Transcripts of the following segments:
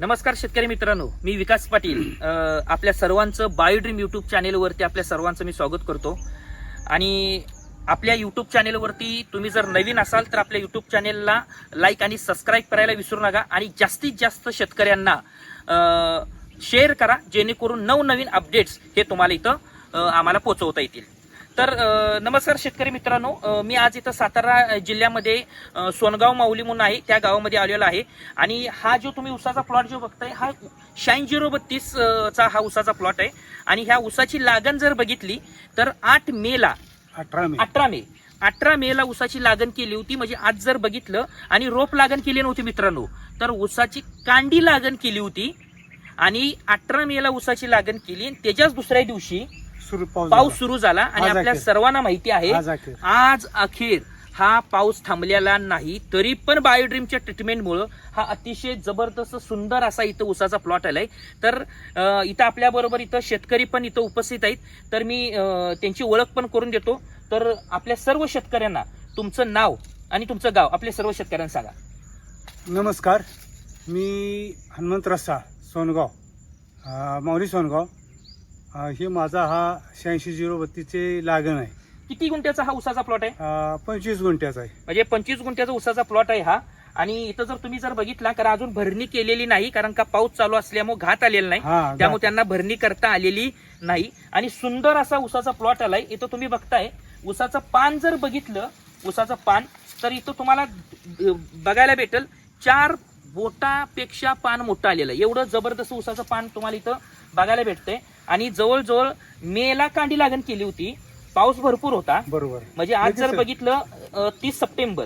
नमस्कार शेतकरी मित्रांनो मी विकास पाटील. आपल्या सर्वांचं बायोड्रीम यूट्यूब चॅनेलवरती आपल्या सर्वांचं मी स्वागत करतो. आणि आपल्या यूट्यूब चॅनेलवरती तुम्ही जर नवीन असाल तर आपल्या यूट्यूब चॅनेलला लाईक आणि सबस्क्राईब करायला विसरू नका आणि जास्तीत जास्त शेतकऱ्यांना शेअर करा जेणेकरून नवनवीन अपडेट्स हे तुम्हाला इथं आम्हाला पोचवता येतील. तर नमस्कार शेतकरी मित्रांनो. मी आज इथं सातारा जिल्ह्यामध्ये सोनगाव माऊली म्हणून आहे त्या गावामध्ये आलेलो आहे. आणि हा जो तुम्ही उसाचा प्लॉट जो बघताय हा शाईन झिरो बत्तीस चा हा उसाचा प्लॉट आहे. आणि ह्या उसाची लागण जर बघितली तर आठ मेला अठरा मे. अठरा मे अठरा मे ला उसाची लागण केली होती. म्हणजे आज जर बघितलं आणि रोप लागण केली नव्हती मित्रांनो तर उसाची कांडी लागण केली होती. आणि अठरा मे ला उसाची लागण केली. आणि त्याच्याच दुसऱ्या दिवशी सुरू पाऊस. सुरू झाला आणि आपल्या. सर्वांना माहिती आहे आज अखेर. हा पाऊस थांबलेला नाही तरी पण बायोड्रीमच्या ट्रीटमेंटमुळं हा अतिशय जबरदस्त सुंदर असा इथं उसाचा प्लॉट आलाय. तर इथं आपल्या बरोबर इथं शेतकरी पण इथं उपस्थित आहेत. तर मी त्यांची ओळख पण करून देतो. तर आपल्या सर्व शेतकऱ्यांना तुमचं नाव आणि तुमचं गाव आपल्या सर्व शेतकऱ्यांना सांगा. नमस्कार. मी हनुमंत रस्सा सोनगाव. माऊली सोनगाव. अं, हे माझा हा शहाऐंशी झिरो बत्तीसचे लागण आहे. किती गुंठ्याचा हा उसाचा प्लॉट आहे? अं, पंचवीस गुंठ्याचा आहे. म्हणजे पंचवीस गुंठ्याचा उसाचा प्लॉट आहे हा. आणि इथं जर तुम्ही जर बघितला कारण अजून भरणी केलेली नाही कारण का पाऊस चालू असल्यामुळे घात आलेला नाही. हा त्यामुळे त्यांना भरणी करता आलेली नाही. आणि सुंदर असा उसाचा प्लॉट आलाय. इथं तुम्ही बघताय उसाचं पान जर बघितलं उसाचं पान तर इथं तुम्हाला अं, बघायला भेटेल चार बोटापेक्षा पान मोठं आलेलं आहे. एवढं जबरदस्त उसाचं पान तुम्हाला इथं बघायला भेटतंय. आणि जवळजवळ मेला कांडी लागण केली होती. पाऊस भरपूर होता. बरोबर. म्हणजे आज जर. बघितलं तीस सप्टेंबर.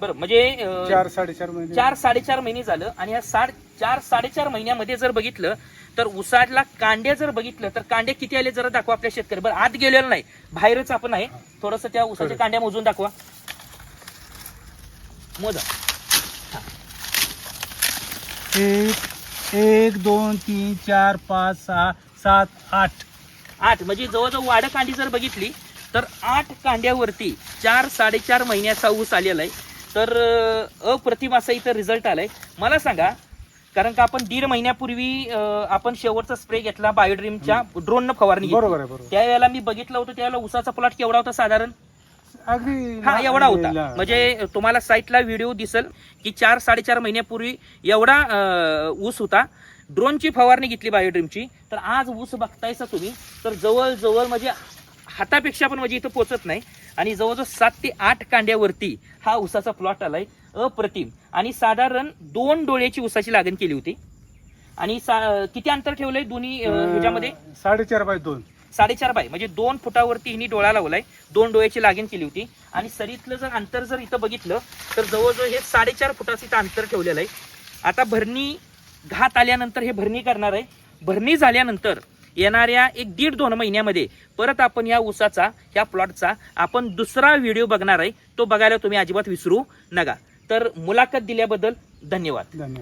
बरं म्हणजे चार साडेचार महिने. चार साडेचार महिने झालं आणि या साड चार साडेचार महिन्यामध्ये जर बघितलं तर उसाडला कांड्या जर बघितलं तर कांड्या किती आले जरा दाखवा आपल्या शेतकरी. बरं आत गेलेलं नाही. बाहेरच आपण आहे. थोडस त्या उसाच्या. कांड्या मोजून दाखवा. मोजा. एक दोन तीन चार पाच सहा सात आठ. आठ म्हणजे जवळजवळ वाड कांडी जर बघितली तर आठ कांड्यावरती चार साडेचार महिन्याचा ऊस आलेला आहे. तर अप्रतिम असा इथं रिझल्ट आलाय. मला सांगा कारण का आपण दीड महिन्यापूर्वी आपण शेवटचा स्प्रे घेतला बायोड्रीमच्या ड्रोननं फवारणी बरोबर त्यावेळेला मी बघितलं होतं त्यावेळेला उसाचा प्लॉट केवढा होता साधारण? अगदी हा एवढा होता. म्हणजे तुम्हाला साईटला व्हिडिओ दिसल की चार साडेचार महिन्यापूर्वी एवढा ऊस होता. ड्रोनची फवारणी घेतली बायोड्रीमची तर आज ऊस बघतायसा तुम्ही. तर जवळजवळ म्हणजे हातापेक्षा पण म्हणजे इथं पोचत नाही. आणि जवळजवळ सात ते आठ कांड्यावरती हा ऊसाचा प्लॉट आलाय. अप्रतिम. आणि साधारण दोन डोळ्याची ऊसाची लागण केली होती. आणि किती अंतर ठेवलंय दोन्ही ह्याच्यामध्ये? साडेचार बाय दोन. साडेचार बाय. म्हणजे दोन फुटावरती हिनी डोळा लावलाय. दोन डोळ्याची लागण केली होती. आणि सरीतलं जर अंतर जर इथं बघितलं तर जवळजवळ हे साडेचार फुटाचं इथं अंतर ठेवलेलं आहे. आता भरणी घात आल्यानंतर हे भरणी करणार आहे. भरणी झाल्यानंतर येणाऱ्या एक दीड दोन महिन्यामध्ये परत आपण या ऊसाचा या प्लॉटचा आपण दुसरा व्हिडिओ बघणार आहे. तो बघायला तुम्ही अजिबात विसरू नका. तर मुलाखत दिल्याबद्दल धन्यवाद. धन्यवाद.